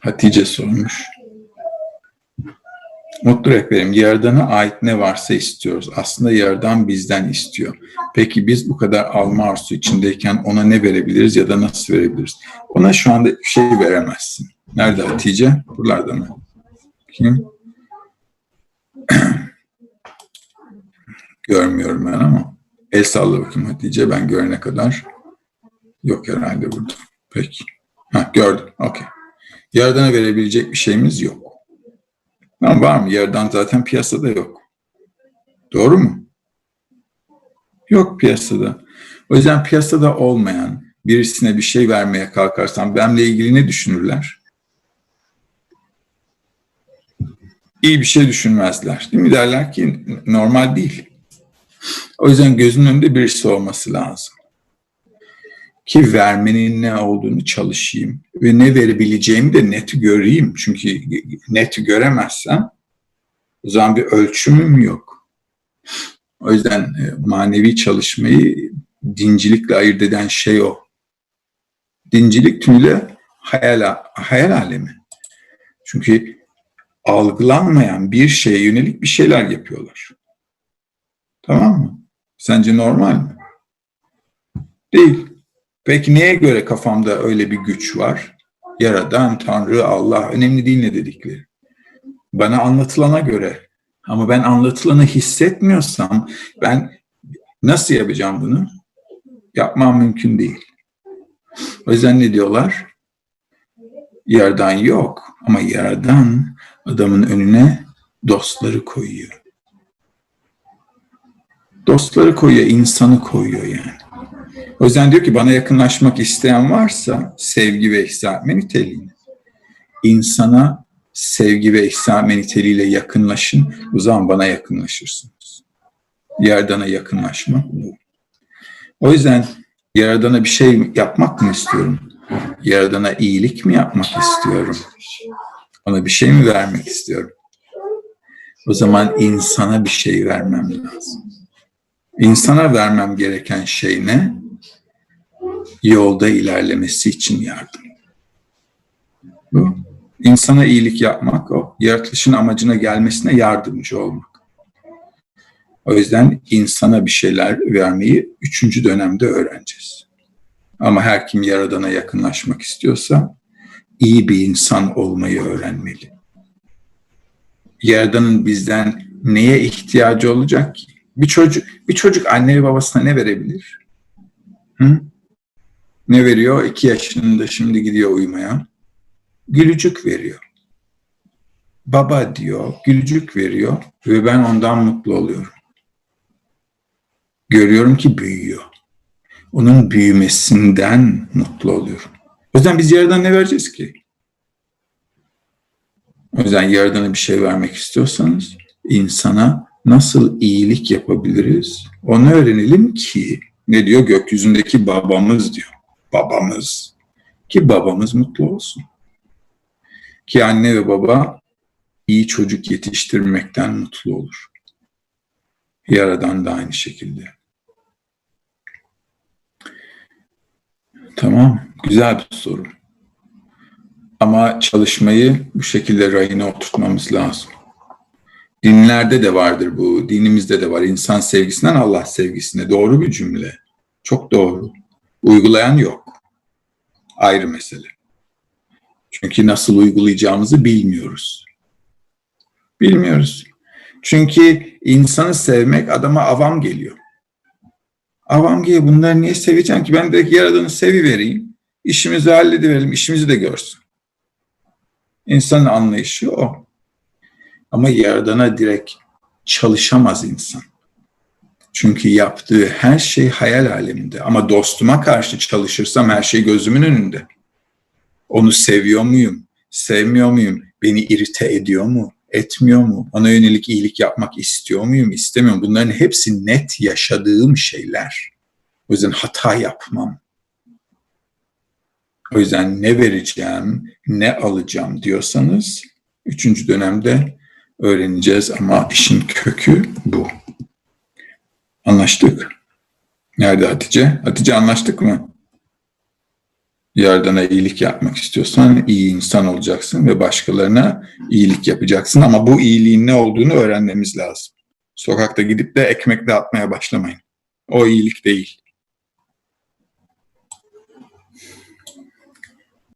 Hatice sormuş. Mutlu rehberim, Yaradan'a ait ne varsa istiyoruz. Aslında Yaradan bizden istiyor. Peki biz bu kadar alma arzusu içindeyken ona ne verebiliriz ya da nasıl verebiliriz? Ona şu anda bir şey veremezsin. Nerede Hatice? Buralarda mı? Kim? Görmüyorum ben ama. El salla bakayım Hatice ben görene kadar. Yok herhalde burada. Peki. Ha, gördüm. Okey. Yaradan'a verebilecek bir şeyimiz yok. Ama var mı? Yaradan zaten piyasada yok. Doğru mu? Yok piyasada. O yüzden piyasada olmayan birisine bir şey vermeye kalkarsam benimle ilgili ne düşünürler? İyi bir şey düşünmezler. Değil mi? Derler ki normal değil. O yüzden gözünün önünde birisi olması lazım. Ki vermenin ne olduğunu çalışayım ve ne verebileceğimi de net göreyim. Çünkü net göremezsem o zaman bir ölçümüm yok. O yüzden e, manevi çalışmayı dincilikle ayırt eden şey o. Dincilik tümüyle hayal, hayal alemi. Çünkü algılanmayan bir şeye yönelik bir şeyler yapıyorlar. Tamam mı? Sence normal mi? Değil. Peki neye göre kafamda öyle bir güç var? Yaradan, Tanrı, Allah, önemli değil ne dedikleri. Bana anlatılana göre. Ama ben anlatılanı hissetmiyorsam ben nasıl yapacağım bunu? Yapmam mümkün değil. O yüzden ne diyorlar? Yaradan yok ama yaradan adamın önüne dostları koyuyor. Dostları koyuyor, insanı koyuyor yani. O yüzden diyor ki bana yakınlaşmak isteyen varsa sevgi ve ihsan niteliğine. İnsana sevgi ve ihsan niteliğiyle yakınlaşın. O zaman bana yakınlaşırsınız. Yardana yakınlaşmak bu. O yüzden Yaradan'a bir şey yapmak mı istiyorum? Yaradan'a iyilik mi yapmak istiyorum? Ona bir şey mi vermek istiyorum? O zaman insana bir şey vermem lazım. İnsana vermem gereken şey ne? Yolda ilerlemesi için yardım. Bu. İnsana iyilik yapmak o. Yaratılışın amacına gelmesine yardımcı olmak. O yüzden insana bir şeyler vermeyi üçüncü dönemde öğreneceğiz. Ama her kim Yaradan'a yakınlaşmak istiyorsa iyi bir insan olmayı öğrenmeli. Yaradan'ın bizden neye ihtiyacı olacak ki? Bir çocuk, bir çocuk anne ve babasına ne verebilir? Hı? Ne veriyor? İki yaşında şimdi gidiyor uyumaya. Gülücük veriyor. Baba diyor, gülücük veriyor ve ben ondan mutlu oluyorum. Görüyorum ki büyüyor. Onun büyümesinden mutlu oluyorum. O yüzden biz yerden ne vereceğiz ki? O yüzden Yaradan'a bir şey vermek istiyorsanız insana nasıl iyilik yapabiliriz? Onu öğrenelim ki ne diyor gökyüzündeki babamız diyor. Babamız. Ki babamız mutlu olsun. Ki anne ve baba iyi çocuk yetiştirmekten mutlu olur. Yaradan da aynı şekilde. Tamam, güzel bir soru. Ama çalışmayı bu şekilde rayına oturtmamız lazım. Dinlerde de vardır bu, dinimizde de var. İnsan sevgisinden Allah sevgisine. Doğru bir cümle. Çok doğru. Uygulayan yok. Ayrı mesele. Çünkü nasıl uygulayacağımızı bilmiyoruz. Bilmiyoruz. Çünkü insanı sevmek adama avam geliyor. Avam geliyor. Bunları niye seveceğim ki? Ben direkt Yaradan'ı sevi vereyim. İşimizi hallediverelim. işimizi de görsün. İnsanın anlayışı o. Ama Yaradan'a direkt çalışamaz insan. Çünkü yaptığı her şey hayal aleminde. Ama dostuma karşı çalışırsam her şey gözümün önünde. Onu seviyor muyum? Sevmiyor muyum? Beni irite ediyor mu? Etmiyor mu? Ona yönelik iyilik yapmak istiyor muyum? İstemiyorum. Bunların hepsi net yaşadığım şeyler. O yüzden hata yapmam. O yüzden ne vereceğim, ne alacağım diyorsanız üçüncü dönemde öğreneceğiz ama işin kökü bu. Anlaştık. Nerede Hatice? Hatice anlaştık mı? Yardana iyilik yapmak istiyorsan iyi insan olacaksın ve başkalarına iyilik yapacaksın. Ama bu iyiliğin ne olduğunu öğrenmemiz lazım. Sokakta gidip de ekmek dağıtmaya başlamayın. O iyilik değil.